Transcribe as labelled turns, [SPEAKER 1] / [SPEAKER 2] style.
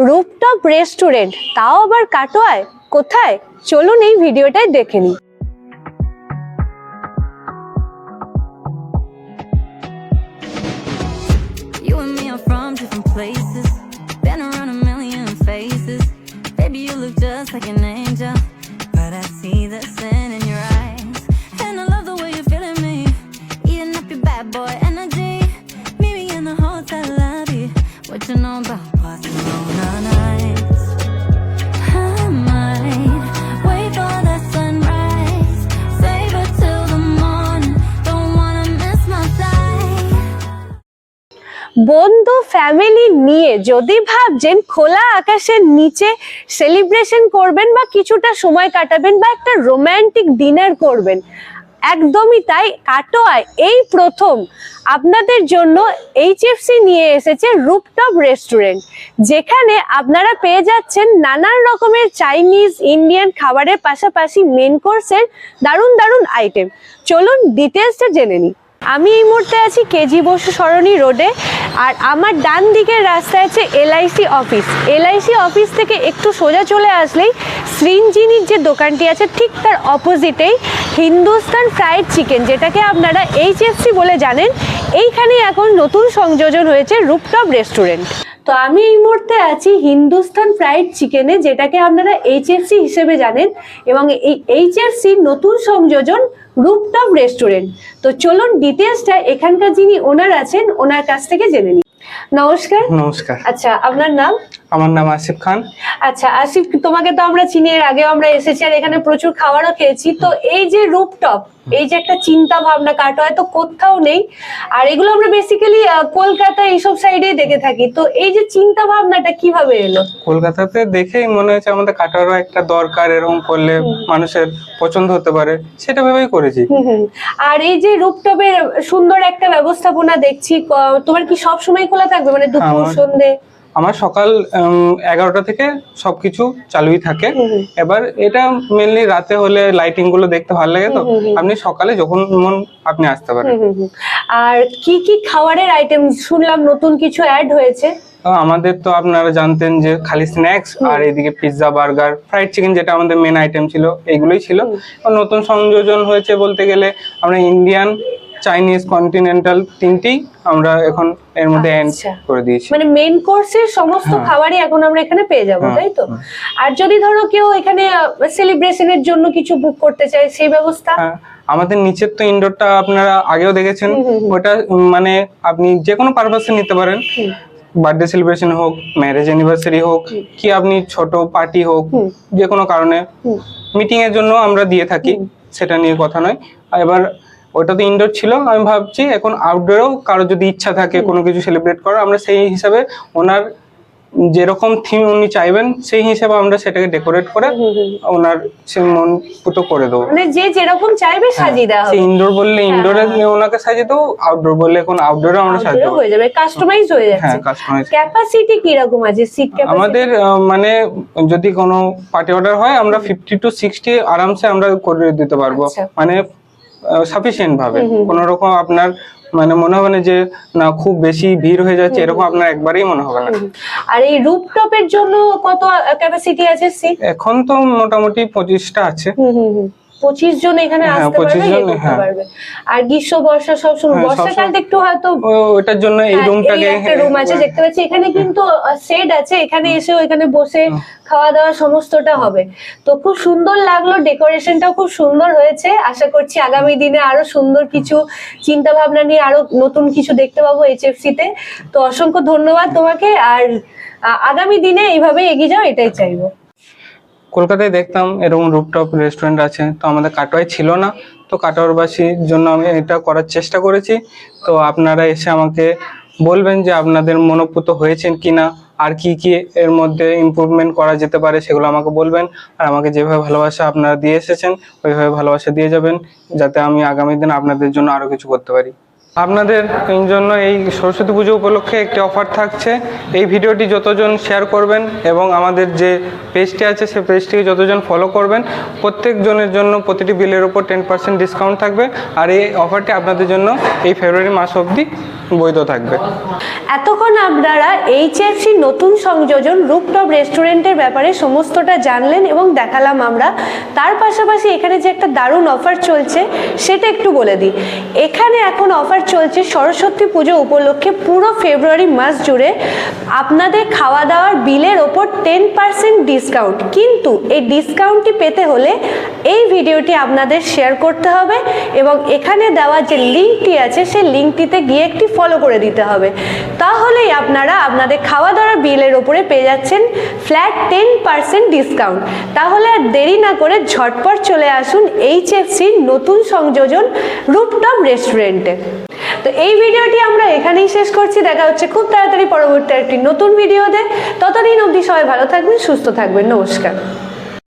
[SPEAKER 1] Rooftop restaurant তাও আবার কাটোয়ায়? কোথায়? চলুন এই ভিডিওটাই দেখে নিই। বন্ধু ফ্যামিলি নিয়ে যদি ভাবছেন খোলা আকাশের নিচে সেলিব্রেশন করবেন বা কিছুটা সময় কাটাবেন বা একটা রোম্যান্টিক ডিনার করবেন, একদমই তাই। কাটোয়ায় এই প্রথম আপনাদের জন্য এইচএফসি নিয়ে এসেছে রুপটপ রেস্টুরেন্ট যেখানে আপনারা পেয়ে যাচ্ছেন নানান রকমের চাইনিজ ইন্ডিয়ান খাবারের পাশাপাশি মেন কোর্সের দারুণ দারুণ আইটেম চলুন ডিটেলসটা জেনে নিই। আমি এই মুহূর্তে আছি কেজি বসু সরণি রোডে, আর আমার ডান দিকের রাস্তায় আছে এলআইসি অফিস। এলআইসি অফিস থেকে একটু সোজা চলে আসলেই সৃঞ্জিনীর যে দোকানটি আছে, ঠিক তার অপোজিটেই হিন্দুস্তান ফ্রাইড চিকেন, যেটাকে আপনারা এইচএফসি বলে জানেন। এইখানে এখন নতুন সংযোজন হয়েছে রুপটপ রেস্টুরেন্ট। তো আমি এই মুহূর্তে আছি হিন্দুস্তান ফ্রাইড চিকেনে, যেটাকে আপনারা এইচএফসি হিসেবে জানেন, এবং এই এইচএফসি নতুন সংযোজন রুপটপ রেস্টুরেন্ট। তো চলুন ডিটেলসটা এখানকার যিনি ওনার আছেন ওনার কাছ থেকে জেনে নিই। নমস্কার।
[SPEAKER 2] নমস্কার।
[SPEAKER 1] আচ্ছা আপনার নাম?
[SPEAKER 2] আমার নাম আসিফ খান।
[SPEAKER 1] আচ্ছা আসিফ তোমাকে তো আমরা চিনি এর আগেও আমরা এসেছি আর এখানে প্রচুর খাবারও খেয়েছি। তো এই যে রুপটপ এই যে একটা চিন্তা ভাবনা কাটোয়ায় তো কোথাও নেই। আর এগুলো আমরা বেসিক্যালি কলকাতা এইসব সাইডেই দেখে থাকি। তো এই যে চিন্তা ভাবনাটা কীভাবে এলো?
[SPEAKER 2] কলকাতাতে দেখেই মনে হচ্ছে আমাদের কাটারও একটা দরকার এরকম করলে মানুষের পছন্দ হতে পারে। সেটা ভেবেই করেছি।
[SPEAKER 1] আর এই যে রুপটপের সুন্দর একটা ব্যবস্থাপনা দেখছি তোমার কি সব সময় খোলা থাকবে? মানে দুপুর সন্ধে?
[SPEAKER 2] আমার সকাল এগারোটা থেকে সবকিছু চালুই থাকে। এবার এটা মেনলি রাতে হলে লাইটিংগুলো দেখতে ভালো লাগে তো। আপনি সকালে যখন মন আপনি আসতে পারেন।
[SPEAKER 1] আর কি কি খাবারের আইটেম শুনলাম নতুন কিছু অ্যাড হয়েছে।
[SPEAKER 2] আমাদের তো আপনারা জানতেন যে খালি স্ন্যাক্স আর এদিকে পিৎজা বার্গার ফ্রাইড চিকেন যেটা আমাদের মেন আইটেম ছিল এইগুলোই ছিল। নতুন সংযোজন হয়েছে বলতে গেলে আমরা ইন্ডিয়ান চাইনিজ কন্টিনেন্টাল তিনটেই আমরা এখন এর মধ্যে অ্যাড
[SPEAKER 1] আচ্ছা।
[SPEAKER 2] করে দিয়েছি
[SPEAKER 1] মানে মেন কোর্সের সমস্ত
[SPEAKER 2] হ্যাঁ।
[SPEAKER 1] খাবারই এখন আমরা এখানে পেয়ে যাব
[SPEAKER 2] হ্যাঁ,
[SPEAKER 1] তাই তো। আর যদি ধরো কেউ এখানে সেলিব্রেশনের জন্য কিছু বুক করতে চায় সেই ব্যবস্থা
[SPEAKER 2] হ্যাঁ, আমাদের নিচের তো ইনডোরটা আপনারা আগেও দেখেছেন। ওটা মানে আপনি যে কোনো পারপাসে নিতে পারেন বার্থডে সেলিব্রেশন হোক ম্যারেজ অ্যানিভার্সারি হোক কি আপনি ছোট পার্টি হোক। যে কোনো কারণে। মিটিং এর জন্য আমরা দিয়ে থাকি সেটা নিয়ে কথা নয় আর এবার ওটা তো ইনডোর ছিল আমি ভাবছি এখন আউটডোরেও কারও যদি ইচ্ছা থাকে কোনো কিছু সেলিব্রেট করার আমরা সেই হিসাবে ওনার যেরকম থিম উনি চাইবেন সেই হিসাবে আমরা সেটাকে ডেকোরেট করে। ওনার সে মন পুতো করে দেবো।
[SPEAKER 1] মানে যে যেরকম চাইবে সাজিয়ে দেওয়া হবে।
[SPEAKER 2] ইনডোর বললে ইনডোরে
[SPEAKER 1] হ্যাঁ।
[SPEAKER 2] ওনাকে সাজিয়ে দেবো আউটডোর বললে এখন আউটডোরে আমরা সাজিয়ে দেবো
[SPEAKER 1] হয়ে যাবে কাস্টমাইজ হয়ে যাচ্ছে
[SPEAKER 2] হ্যাঁ কাস্টমাইজ
[SPEAKER 1] ক্যাপাসিটি কি রকম আছে সিট ক্যাপাসিটি
[SPEAKER 2] আমাদের মানে যদি কোনো পার্টি অর্ডার হয় আমরা ফিফটি টু সিক্সটি আরামসে আমরা করে দিতে পারব।
[SPEAKER 1] আচ্ছা।
[SPEAKER 2] মানে সাফিসিয়েন্ট ভাবে। কোনো রকম আপনার মানে মনে হবে না যে না খুব বেশি ভিড় হয়ে যাচ্ছে এরকম আপনার একবারেই মনে হবে না।
[SPEAKER 1] আর এই রুপটপের জন্য কত ক্যাপাসিটি আছে
[SPEAKER 2] এখন তো মোটামুটি পঁচিশটা আছে।
[SPEAKER 1] হুম হুম। পঁচিশ জন এখানে
[SPEAKER 2] হ্যাঁ,
[SPEAKER 1] আসতে পারবে ইয়ে করতে
[SPEAKER 2] হ্যাঁ।
[SPEAKER 1] পারবে। আর গ্রীষ্ম বর্ষা সব সময়
[SPEAKER 2] হ্যাঁ,
[SPEAKER 1] বর্ষাকালটা একটু হয়তো
[SPEAKER 2] ওটার জন্য এই রুমটাকে
[SPEAKER 1] একটা রুম আছে দেখতে পাচ্ছি। এখানে কিন্তু সেট আছে এখানে এসেও এখানে বসে খাওয়া দাওয়া সমস্তটা হবে। তো খুব সুন্দর লাগল ডেকোরেশনটাও খুব সুন্দর হয়েছে। আশা করছি আগামী দিনে আরও সুন্দর কিছু চিন্তা ভাবনা নিয়ে আরও নতুন কিছু দেখতে পাবো এইচএফসি তে। তো অসংখ্য ধন্যবাদ তোমাকে আর আগামী দিনে এইভাবে এগিয়ে যাও এটাই চাইব।
[SPEAKER 2] কলকাতায় দেখতাম এরকম রুপটপ রেস্টুরেন্ট আছে, তো আমাদের কাটোয়ায় ছিল না, তো কাটোয়ারবাসীর জন্য আমি এটা করার চেষ্টা করেছি। তো আপনারা এসে আমাকে বলবেন যে আপনাদের মনোপুত হয়েছেন কিনা, আর কি কি এর মধ্যে ইমপ্রুভমেন্ট করা যেতে পারে সেগুলো আমাকে বলবেন, আর আমাকে যেভাবে ভালোবাসা আপনারা দিয়ে এসেছেন, ওইভাবে ভালোবাসা দিয়ে যাবেন, যাতে আমি আগামী দিন আপনাদের জন্য আরও কিছু করতে পারি। আপনাদের জন্য এই সরস্বতী পুজো উপলক্ষে একটি অফার থাকছে। এই ভিডিওটি যতজন শেয়ার করবেন এবং আমাদের যে পেজটি আছে, সেই পেজটিকে যতজন ফলো করবেন, প্রত্যেকজনের জন্য প্রতিটি বিলের ওপর টেন পার্সেন্ট ডিসকাউন্ট থাকবে। আর এই অফারটি আপনাদের জন্য এই ফেব্রুয়ারি মাস অবধি বৈধ থাকবে।
[SPEAKER 1] এতক্ষণ আপনারা এইচএফসি নতুন সংযোজন রুপটপ রেস্টুরেন্টের ব্যাপারে সমস্তটা জানলেন এবং দেখালাম আমরা। তার পাশাপাশি এখানে যে একটা দারুণ অফার চলছে, সেটা একটু বলে দিই। এখানে এখন অফার চলছে সরস্বতী পুজো উপলক্ষে পুরো ফেব্রুয়ারি মাস জুড়ে আপনাদের খাওয়া দাওয়ার বিলের ওপর টেন পার্সেন্ট ডিসকাউন্ট। কিন্তু এই ডিসকাউন্টটি পেতে হলে এই ভিডিওটি আপনাদের শেয়ার করতে হবে এবং এখানে দেওয়া যে লিঙ্কটি আছে, সেই লিঙ্কটিতে গিয়ে একটি ফলো করে দিতে হবে। তাহলেই আপনারা আপনাদের খাওয়া দাওয়ার বিলের ওপরে পেয়ে যাচ্ছেন ফ্ল্যাট টেন পার্সেন্ট ডিসকাউন্ট তাহলে আর দেরি না করে ঝটপট চলে আসুন এইচএফসি নতুন সংযোজন রুপটপ রেস্টুরেন্টে তো এই ভিডিওটি আমরা এখানেই শেষ করছি। দেখা হচ্ছে খুব তাড়াতাড়ি পরবর্তী একটি নতুন ভিডিওতে। ততদিন অবধি সবাই ভালো থাকবেন, সুস্থ থাকবেন। নমস্কার।